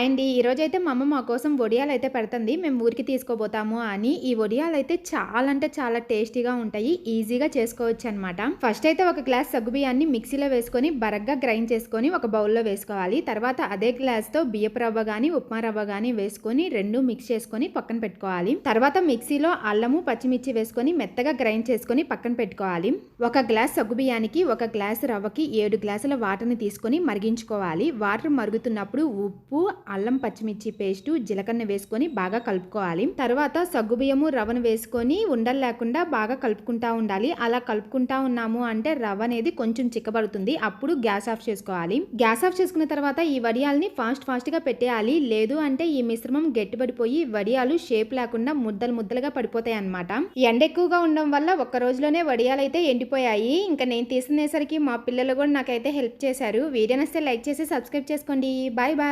Hi అండి ఈరోజు అయితే మా అమ్మ మా కోసం వడియాలు అయితే పెడుతుంది మేము ఊరికి తీసుకోబోతాము అని. ఈ వడియాలు అయితే చాలా అంటే చాలా టేస్టీగా ఉంటాయి ఈజీగా చేసుకోవచ్చు అనమాట ఫస్ట్ అయితే ఒక గ్లాస్ సగ్గుబియ్యాన్ని మిక్సీలో వేసుకొని బరగ్గా గ్రైండ్ చేసుకొని ఒక బౌల్లో వేసుకోవాలి. తర్వాత అదే గ్లాస్తో బియ్యపు రవ్వ కానీ ఉప్మా రవ్వ కానీ వేసుకొని రెండు మిక్స్ చేసుకొని పక్కన పెట్టుకోవాలి. తర్వాత మిక్సీలో అల్లము పచ్చిమిర్చి వేసుకొని మెత్తగా గ్రైండ్ చేసుకొని పక్కన పెట్టుకోవాలి. ఒక గ్లాస్ సగ్గుబియ్యానికి ఒక గ్లాస్ రవ్వకి ఏడు గ్లాసుల వాటర్ని తీసుకొని మరిగించుకోవాలి. వాటర్ మరుగుతున్నప్పుడు ఉప్పు అల్లం పచ్చిమిర్చి పేస్టు జీలకర్ర వేసుకొని బాగా కలుపుకోవాలి. తర్వాత సగ్గుబియ్యము రవ్వను వేసుకొని ఉండలు లేకుండా బాగా కలుపుకుంటా ఉండాలి. అలా కలుపుకుంటా ఉన్నాము అంటే రవ్వ అనేది కొంచెం చిక్కబడుతుంది. అప్పుడు గ్యాస్ ఆఫ్ చేసుకోవాలి. గ్యాస్ ఆఫ్ చేసుకున్న తర్వాత ఈ వడియాల్ని ఫాస్ట్ ఫాస్ట్గా పెట్టేయాలి. లేదు అంటే ఈ మిశ్రమం గట్టిపడిపోయి వడియాలు షేప్ లేకుండా ముద్దలు ముద్దలుగా పడిపోతాయి అనమాట ఎండ ఎక్కువగా ఉండడం వల్ల ఒక్క రోజులోనే వడియాలు అయితే ఎండిపోయాయి. ఇంకా నేను తీసుకునేసరికి మా పిల్లలు కూడా నాకైతే హెల్ప్ చేశారు. వీడియో నస్తే లైక్ చేసి సబ్స్క్రైబ్ చేసుకోండి. Bye bye.